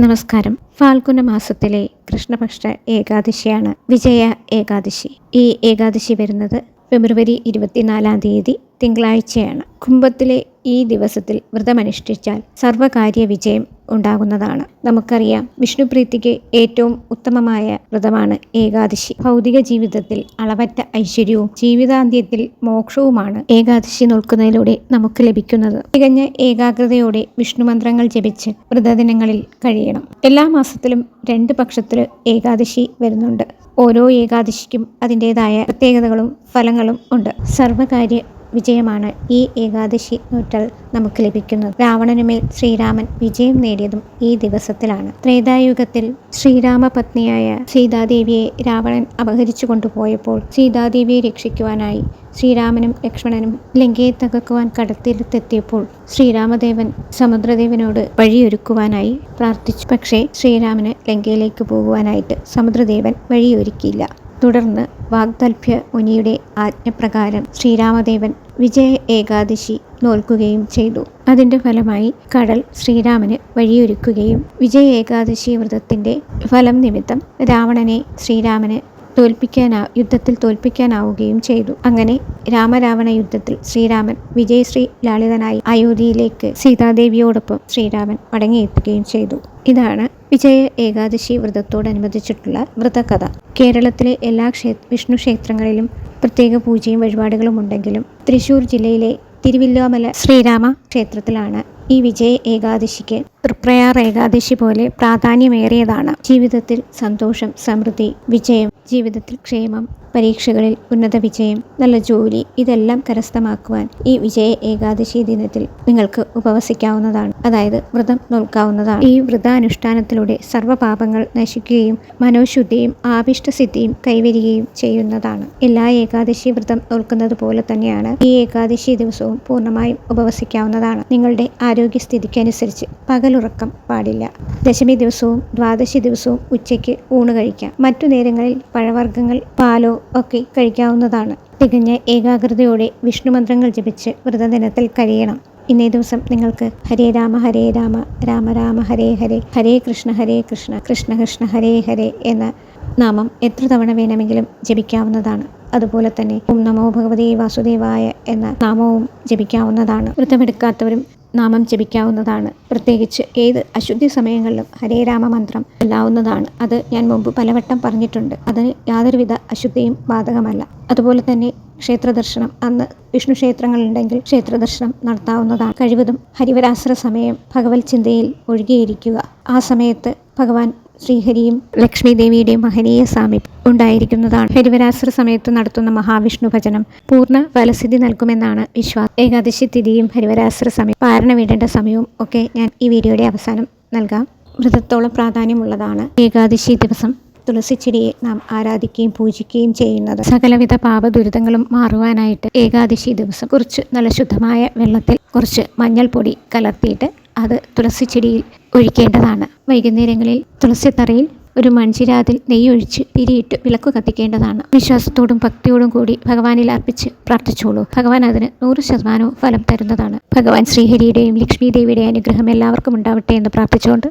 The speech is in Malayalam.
നമസ്കാരം. ഫാൽഗുന മാസത്തിലെ കൃഷ്ണപക്ഷ ഏകാദശിയാണ് വിജയ ഏകാദശി. ഈ ഏകാദശി വരുന്നത് ഫെബ്രുവരി ഇരുപത്തിനാലാം തീയതി തിങ്കളാഴ്ചയാണ്. കുംഭത്തിലെ ഈ ദിവസത്തിൽ വ്രതമനുഷ്ഠിച്ചാൽ സർവകാര്യ വിജയം ഉണ്ടാകുന്നതാണ്. നമുക്കറിയാം വിഷ്ണുപ്രീതിക്ക് ഏറ്റവും ഉത്തമമായ വ്രതമാണ് ഏകാദശി. ഭൗതിക ജീവിതത്തിൽ അളവറ്റ ഐശ്വര്യവും ജീവിതാന്ത്യത്തിൽ മോക്ഷവുമാണ് ഏകാദശി നോക്കുന്നതിലൂടെ നമുക്ക് ലഭിക്കുന്നത്. തികഞ്ഞ ഏകാഗ്രതയോടെ വിഷ്ണു മന്ത്രങ്ങൾ ജപിച്ച് വ്രതദിനങ്ങളിൽ കഴിയണം. എല്ലാ മാസത്തിലും രണ്ട് പക്ഷത്തിൽ ഏകാദശി വരുന്നുണ്ട്. ഓരോ ഏകാദശിക്കും അതിന്റെതായ പ്രത്യേകതകളും ഫലങ്ങളും ഉണ്ട്. സർവകാര്യ വിജയമാണ് ഈ ഏകാദശി നൂറ്റാൽ നമുക്ക് ലഭിക്കുന്നത്. രാവണനുമേൽ ശ്രീരാമൻ വിജയം നേടിയതും ഈ ദിവസത്തിലാണ്. ത്രേതായുഗത്തിൽ ശ്രീരാമപത്നിയായ സീതാദേവിയെ രാവണൻ അപഹരിച്ചു കൊണ്ടുപോയപ്പോൾ സീതാദേവിയെ രക്ഷിക്കുവാനായി ശ്രീരാമനും ലക്ഷ്മണനും ലങ്കയെ തകർക്കുവാൻ കടത്തിലെത്തിയപ്പോൾ ശ്രീരാമദേവൻ സമുദ്രദേവനോട് വഴിയൊരുക്കുവാനായി പ്രാർത്ഥിച്ചു. പക്ഷേ ശ്രീരാമന് ലങ്കയിലേക്ക് പോകുവാനായിട്ട് സമുദ്രദേവൻ വഴിയൊരുക്കിയില്ല. തുടർന്ന് വാഗ്ദൽഭ്യ മുനിയുടെ ആജ്ഞപ്രകാരം ശ്രീരാമദേവൻ വിജയ ഏകാദശി നോൽക്കുകയും ചെയ്തു. അതിന്റെ ഫലമായി കടൽ ശ്രീരാമന് വഴിയൊരുക്കുകയും വിജയ ഏകാദശി വ്രതത്തിന്റെ ഫലം നിമിത്തം രാവണനെ ശ്രീരാമന് തോൽപ്പിക്കാനാ യുദ്ധത്തിൽ തോൽപ്പിക്കാനാവുകയും ചെയ്തു. അങ്ങനെ രാമരാവണ യുദ്ധത്തിൽ ശ്രീരാമൻ വിജയശ്രീ ലാളിതനായി അയോധ്യയിലേക്ക് സീതാദേവിയോടൊപ്പം ശ്രീരാമൻ മടങ്ങിയെത്തുകയും ചെയ്തു. ഇതാണ് വിജയ ഏകാദശി വ്രതത്തോടനുബന്ധിച്ചിട്ടുള്ള വ്രതകഥ. കേരളത്തിലെ എല്ലാ ക്ഷേ വിഷ്ണു ക്ഷേത്രങ്ങളിലും പ്രത്യേക പൂജയും വഴിപാടുകളും ഉണ്ടെങ്കിലും തൃശൂർ ജില്ലയിലെ തിരുവില്ലോമല ശ്രീരാമ ക്ഷേത്രത്തിലാണ് ഈ വിജയ ഏകാദശിക്ക് തൃപ്രയാർ ഏകാദശി പോലെ പ്രാധാന്യമേറിയതാണ്. ജീവിതത്തിൽ സന്തോഷം സമൃദ്ധി വിജയം ജീവിതത്തിൽ ക്ഷേമം പരീക്ഷകളിൽ ഉന്നത വിജയം നല്ല ജോലി ഇതെല്ലാം കരസ്ഥമാക്കുവാൻ ഈ വിജയ ഏകാദശി ദിനത്തിൽ നിങ്ങൾക്ക് ഉപവസിക്കാവുന്നതാണ്. അതായത് വ്രതം നോൽക്കാവുന്നതാണ്. ഈ വ്രതാനുഷ്ഠാനത്തിലൂടെ സർവപാപങ്ങൾ നശിക്കുകയും മനോശുദ്ധിയും ആഭിഷ്ടസിദ്ധിയും കൈവരികയും ചെയ്യുന്നതാണ്. എല്ലാ ഏകാദശി വ്രതം നോൽക്കുന്നത് പോലെ തന്നെയാണ് ഈ ഏകാദശി ദിവസവും പൂർണമായും ഉപവസിക്കാവുന്നതാണ്. നിങ്ങളുടെ ആരോഗ്യസ്ഥിതിക്കനുസരിച്ച് പകലുറക്കം പാടില്ല. ദശമി ദിവസവും ദ്വാദശി ദിവസവും ഉച്ചയ്ക്ക് ഊണ് കഴിക്കാം. മറ്റു നേരങ്ങളിൽ പഴവർഗങ്ങൾ പാലോ ഒക്കെ കഴിക്കാവുന്നതാണ്. തികഞ്ഞ ഏകാഗ്രതയോടെ വിഷ്ണുമന്ത്രങ്ങൾ ജപിച്ച് വ്രതദിനത്തിൽ കഴിയണം. ഇന്നേ ദിവസം നിങ്ങൾക്ക് ഹരേ രാമ ഹരേ രാമ രാമ രാമ ഹരേ ഹരേ ഹരേ കൃഷ്ണ ഹരേ കൃഷ്ണ കൃഷ്ണ കൃഷ്ണ ഹരേ ഹരേ എന്ന നാമം എത്ര തവണ വേണമെങ്കിലും ജപിക്കാവുന്നതാണ്. അതുപോലെ തന്നെ ഓം നമോ ഭഗവതി വാസുദേവായ എന്ന നാമവും ജപിക്കാവുന്നതാണ്. വ്രതമെടുക്കാത്തവരും നാമം ജപിക്കാവുന്നതാണ്. പ്രത്യേകിച്ച് ഏത് അശുദ്ധി സമയങ്ങളിലും ഹരേ രാമ മന്ത്രം ചൊല്ലാവുന്നതാണ്. അത് ഞാൻ മുമ്പ് പലവട്ടം പറഞ്ഞിട്ടുണ്ട്. അതിന് യാതൊരുവിധ അശുദ്ധിയും ബാധകമല്ല. അതുപോലെ തന്നെ ക്ഷേത്ര ദർശനം അന്ന് വിഷ്ണു ക്ഷേത്രങ്ങളുണ്ടെങ്കിൽ ക്ഷേത്ര ദർശനം നടത്താവുന്നതാണ്. കഴിവതും ഹരിവരാശ്ര സമയം ഭഗവത് ചിന്തയിൽ ഒഴുകിയിരിക്കുക. ആ സമയത്ത് ഭഗവാൻ ശ്രീഹരിയും ലക്ഷ്മി ദേവിയുടെയും മഹനീയ സാമീപ്യം ഉണ്ടായിരിക്കുന്നതാണ്. ഹരിവരാശ്ര സമയത്ത് നടത്തുന്ന മഹാവിഷ്ണു ഭജനം പൂർണ ഫലസിദ്ധി നൽകുമെന്നാണ് വിശ്വാസം. ഏകാദശി തിഥിയും ഹരിവരാശ്ര സമയം പാരണ വീടേണ്ട സമയവും ഒക്കെ ഞാൻ ഈ വീഡിയോയുടെ അവസാനം നൽകാം. വ്രതത്തോളം പ്രാധാന്യമുള്ളതാണ്. ഏകാദശി ദിവസം തുളസിച്ചെടിയെ നാം ആരാധിക്കുകയും പൂജിക്കുകയും ചെയ്യുന്നത്. സകലവിധ പാപ ദുരിതങ്ങളും മാറുവാനായിട്ട് ഏകാദശി ദിവസം കുറച്ച് നല്ല ശുദ്ധമായ വെള്ളത്തിൽ കുറച്ച് മഞ്ഞൾപ്പൊടി കലർത്തിയിട്ട് അത് തുളസിച്ചെടിയിൽ ഒഴിക്കേണ്ടതാണ്. വൈകുന്നേരങ്ങളിൽ തുളസിത്തറയിൽ ഒരു മൺചിരാതിൽ നെയ്യൊഴിച്ച് തിരിയിട്ട് വിളക്ക് കത്തിക്കേണ്ടതാണ്. വിശ്വാസത്തോടും ഭക്തിയോടും കൂടി ഭഗവാനിൽ അർപ്പിച്ച് പ്രാർത്ഥിച്ചോളൂ. ഭഗവാൻ അതിന് നൂറ് ശതമാനവും ഫലം തരുന്നതാണ്. ഭഗവാൻ ശ്രീഹരിയുടെയും ലക്ഷ്മി ദേവിയുടെയും അനുഗ്രഹം എല്ലാവർക്കും ഉണ്ടാവട്ടെ എന്ന് പ്രാർത്ഥിച്ചുകൊണ്ട്